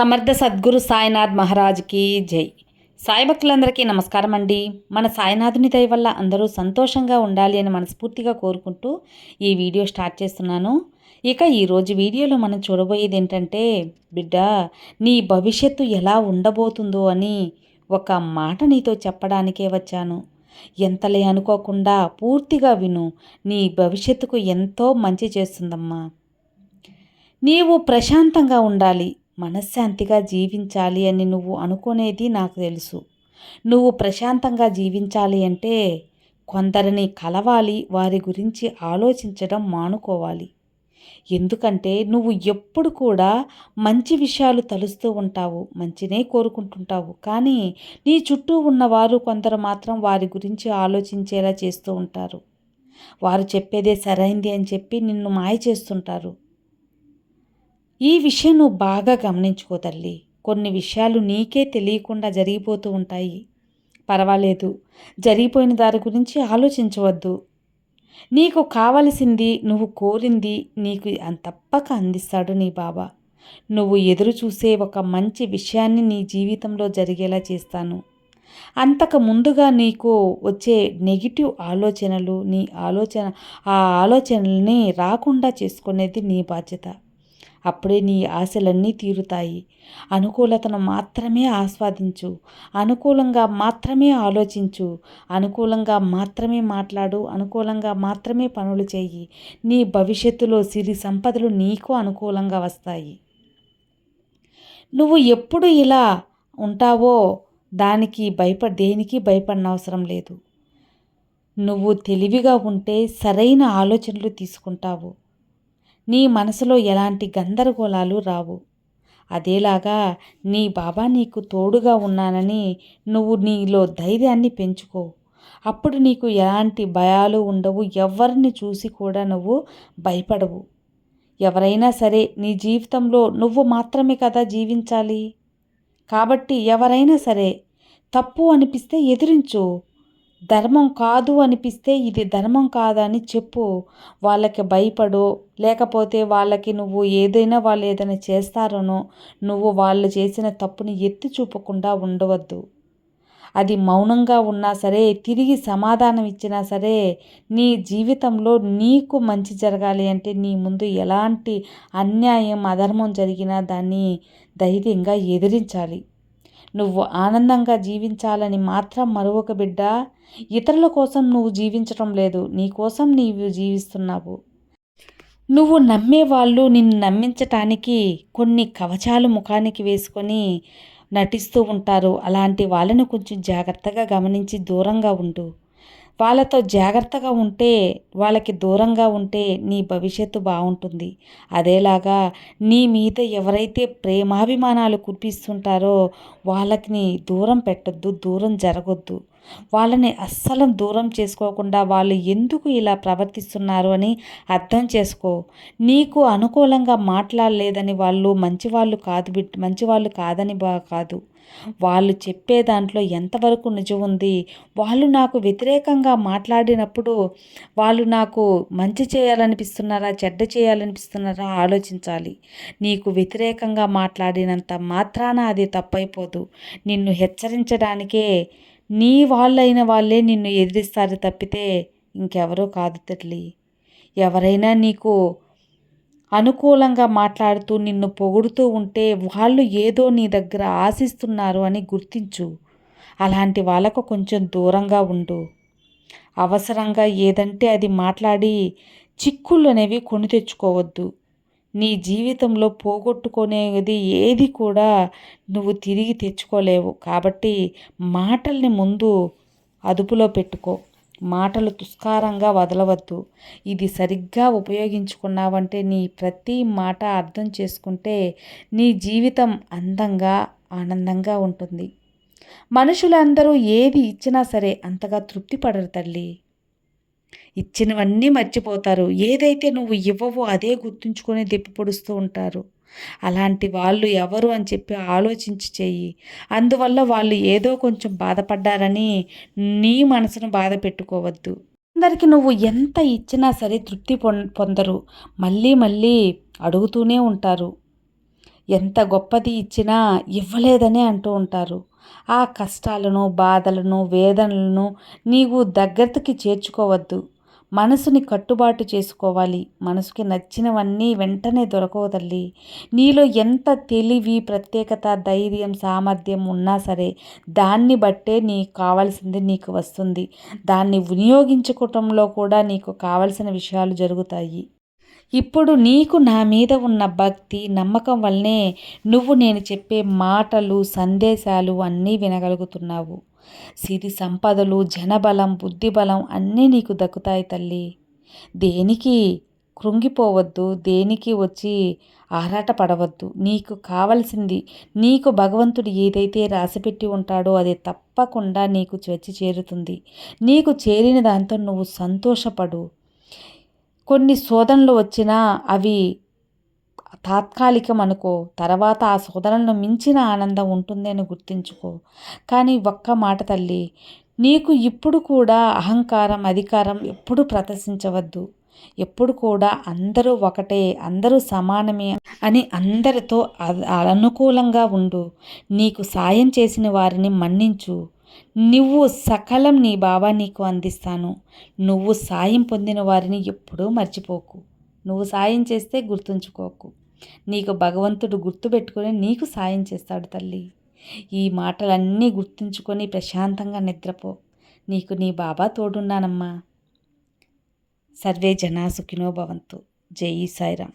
సమర్థ సద్గురు సాయినాథ్ మహారాజ్కి జై. సాయిభక్తులందరికీ నమస్కారం అండి. మన సాయినాథుని దయ వల్ల అందరూ సంతోషంగా ఉండాలి అని మనస్ఫూర్తిగా కోరుకుంటూ ఈ వీడియో స్టార్ట్ చేస్తున్నాను. ఇక ఈరోజు వీడియోలో మనం చూడబోయేది ఏంటంటే బిడ్డ నీ భవిష్యత్తు ఎలా ఉండబోతుందో అని ఒక మాట నీతో చెప్పడానికే వచ్చాను. ఎంతలే అనుకోకుండా పూర్తిగా విను నీ భవిష్యత్తుకు ఎంతో మంచి చేస్తుందమ్మా. నీవు ప్రశాంతంగా ఉండాలి. మనశ్శాంతిగా జీవించాలి అని నువ్వు అనుకునేది నాకు తెలుసు. నువ్వు ప్రశాంతంగా జీవించాలి అంటే కొందరిని కలవాలి వారి గురించి ఆలోచించడం మానుకోవాలి. ఎందుకంటే నువ్వు ఎప్పుడు కూడా మంచి విషయాలు తలుస్తూ ఉంటావు మంచినే కోరుకుంటుంటావు. కానీ నీ చుట్టూ ఉన్నవారు కొందరు మాత్రం వారి గురించి ఆలోచించేలా చేస్తూ ఉంటారు. వారు చెప్పేదే సరైంది అని చెప్పి నిన్ను మాయ చేస్తుంటారు. ఈ విషయం నువ్వు బాగా గమనించుకో తల్లి. కొన్ని విషయాలు నీకే తెలియకుండా జరిగిపోతూ ఉంటాయి. పర్వాలేదు. జరిగిపోయిన దారి గురించి ఆలోచించవద్దు. నీకు కావలసింది నువ్వు కోరింది నీకు తప్పక అందిస్తాడు నీ బాబా. నువ్వు ఎదురు చూసే ఒక మంచి విషయాన్ని నీ జీవితంలో జరిగేలా చేస్తాను. అంతకు ముందుగా నీకు వచ్చే నెగిటివ్ ఆలోచనలు నీ ఆలోచన ఆ ఆలోచనల్ని రాకుండా చేసుకునేది నీ బాధ్యత. అప్పుడే నీ ఆశలన్నీ తీరుతాయి. అనుకూలతను మాత్రమే ఆస్వాదించు. అనుకూలంగా మాత్రమే ఆలోచించు. అనుకూలంగా మాత్రమే మాట్లాడు. అనుకూలంగా మాత్రమే పనులు చేయి నీ భవిష్యత్తులో సిరి సంపదలు నీకు అనుకూలంగా వస్తాయి. నువ్వు ఎప్పుడు ఇలా ఉంటావో దానికి భయప దేనికి భయపడనవసరం లేదు. నువ్వు తెలివిగా ఉంటే సరైన ఆలోచనలు తీసుకుంటావు. నీ మనసులో ఎలాంటి గందరగోళాలు రావు. అదేలాగా నీ బాబా నీకు తోడుగా ఉన్నానని నువ్వు నీలో ధైర్యాన్ని పెంచుకో. అప్పుడు నీకు ఎలాంటి భయాలు ఉండవు ఎవరిని చూసి కూడా నువ్వు భయపడవు. ఎవరైనా సరే నీ జీవితంలో నువ్వు మాత్రమే కదా జీవించాలి. కాబట్టి ఎవరైనా సరే తప్పు అనిపిస్తే ఎదిరించు. ధర్మం కాదు అనిపిస్తే ఇది ధర్మం కాదని చెప్పు. వాళ్ళకి భయపడు. లేకపోతే వాళ్ళకి నువ్వు ఏదైనా వాళ్ళు ఏదైనా చేస్తారనో నువ్వు వాళ్ళు చేసిన తప్పుని ఎత్తి చూపకుండా ఉండవద్దు. అది మౌనంగా ఉన్నా సరే తిరిగి సమాధానం ఇచ్చినా సరే నీ జీవితంలో నీకు మంచి జరగాలి అంటే నీ ముందు ఎలాంటి అన్యాయం అధర్మం జరిగినా దాన్ని ధైర్యంగా ఎదిరించాలి. నువ్వు ఆనందంగా జీవించాలని మాత్రం మరొక బిడ్డ ఇతరుల కోసం నువ్వు జీవించటం లేదు. నీ కోసం నీవు జీవిస్తున్నావు. నువ్వు నమ్మేవాళ్ళు నిన్ను నమ్మించటానికి కొన్ని కవచాలు ముఖానికి వేసుకొని నటిస్తూ ఉంటారు. అలాంటి వాళ్ళను కొంచెం జాగ్రత్తగా గమనించి దూరంగా ఉండు. వాళ్ళతో జాగ్రత్తగా ఉంటే వాళ్ళకి దూరంగా ఉంటే నీ భవిష్యత్తు బాగుంటుంది. అదేలాగా నీ మీద ఎవరైతే ప్రేమాభిమానాలు కురిపిస్తుంటారో వాళ్ళకి దూరం పెట్టద్దు దూరం జరగొద్దు. వాళ్ళని అస్సలు దూరం చేసుకోకుండా వాళ్ళు ఎందుకు ఇలా ప్రవర్తిస్తున్నారు అని అర్థం చేసుకో. నీకు అనుకూలంగా మాట్లాడలేదని వాళ్ళు మంచివాళ్ళు కాదు బిడ్ మంచివాళ్ళు కాదని బా కాదు. వాళ్ళు చెప్పే దాంట్లో ఎంతవరకు నిజం ఉంది? వాళ్ళు నాకు వ్యతిరేకంగా మాట్లాడినప్పుడు వాళ్ళు నాకు మంచి చేయాలనిపిస్తున్నారా చెడ్డ చేయాలనిపిస్తున్నారా ఆలోచించాలి. నీకు వ్యతిరేకంగా మాట్లాడినంత మాత్రాన అది తప్పైపోదు. నిన్ను హెచ్చరించడానికే నీ వాళ్ళైన వాళ్ళే నిన్ను ఎదిరిస్తారు తప్పితే ఇంకెవరో కాదు తల్లి. ఎవరైనా నీకు అనుకూలంగా మాట్లాడుతూ నిన్ను పొగుడుతూ ఉంటే వాళ్ళు ఏదో నీ దగ్గర ఆశిస్తున్నారు అని గుర్తించు. అలాంటి వాళ్ళకు కొంచెం దూరంగా ఉండు. అవసరంగా ఏదంటే అది మాట్లాడి చిక్కులు అనేవి కొని తెచ్చుకోవద్దు. నీ జీవితంలో పోగొట్టుకునేది ఏది కూడా నువ్వు తిరిగి తెచ్చుకోలేవు. కాబట్టి మాటల్ని ముందు అదుపులో పెట్టుకో. మాటలు తుస్కారంగా వదలవద్దు. ఇది సరిగ్గా ఉపయోగించుకున్నావంటే నీ ప్రతి మాట అర్థం చేసుకుంటే నీ జీవితం అందంగా ఆనందంగా ఉంటుంది. మనుషులందరూ ఏది ఇచ్చినా సరే అంతగా తృప్తి పడరు తల్లి. ఇచ్చినవన్నీ మర్చిపోతారు. ఏదైతే నువ్వు ఇవ్వవో అదే గుర్తుంచుకొని దెప్పి పొడుస్తూ ఉంటారు. అలాంటి వాళ్ళు ఎవరు అని చెప్పి ఆలోచించి చెయ్యి. అందువల్ల వాళ్ళు ఏదో కొంచెం బాధపడ్డారని నీ మనసును బాధ పెట్టుకోవద్దు. అందరికి నువ్వు ఎంత ఇచ్చినా సరే తృప్తి పొందరు. మళ్ళీ మళ్ళీ అడుగుతూనే ఉంటారు. ఎంత గొప్పది ఇచ్చినా ఇవ్వలేదనే అంటూ ఉంటారు. ఆ కష్టాలను బాధలను వేదనలను నీవు దగ్గరికి చేర్చుకోవద్దు. మనసుని కట్టుబాటు చేసుకోవాలి. మనసుకి నచ్చినవన్నీ వెంటనే దొరకవు తల్లి. నీలో ఎంత తెలివి ప్రత్యేకత ధైర్యం సామర్థ్యం ఉన్నా సరే దాన్ని బట్టే నీకు కావాల్సింది నీకు వస్తుంది. దాన్ని వినియోగించుకోవటంలో కూడా నీకు కావలసిన విషయాలు జరుగుతాయి. ఇప్పుడు నీకు నా మీద ఉన్న భక్తి నమ్మకం వల్లనే నువ్వు నేను చెప్పే మాటలు సందేశాలు అన్నీ వినగలుగుతున్నావు. సిరి సంపదలు జనబలం బుద్ధిబలం అన్నీ నీకు దక్కుతాయి తల్లి. దేనికి కృంగిపోవద్దు దేనికి వచ్చి ఆరాట పడవద్దు నీకు కావలసింది నీకు భగవంతుడు ఏదైతే రాసిపెట్టి ఉంటాడో అది తప్పకుండా నీకు వచ్చి చేరుతుంది. నీకు చేరిన దాంతో నువ్వు సంతోషపడు. కొన్ని శోధనలు వచ్చినా అవి తాత్కాలికం అనుకో తర్వాత ఆ శోధనలను మించిన ఆనందం ఉంటుందని గుర్తుంచుకో. కానీ ఒక్క మాట తల్లి నీకు ఇప్పుడు కూడా అహంకారం అధికారం ఎప్పుడు ప్రదర్శించవద్దు. ఎప్పుడు కూడా అందరూ ఒకటే అందరూ సమానమే అని అందరితో అనుకూలంగా ఉండు. నీకు సాయం చేసిన వారిని మన్నించు. నువ్వు సకలం నీ బాబా నీకు అందిస్తాను. నువ్వు సాయం పొందిన వారిని ఎప్పుడూ మర్చిపోకు. నువ్వు సాయం చేస్తే గుర్తుంచుకోకు. నీకు భగవంతుడు గుర్తుపెట్టుకొని నీకు సాయం చేస్తాడు తల్లి. ఈ మాటలన్నీ గుర్తుంచుకొని ప్రశాంతంగా నిద్రపో. నీకు నీ బాబా తోడున్నానమ్మా. సర్వే జనా సుఖినో భవంతు. జై సాయిరామ్.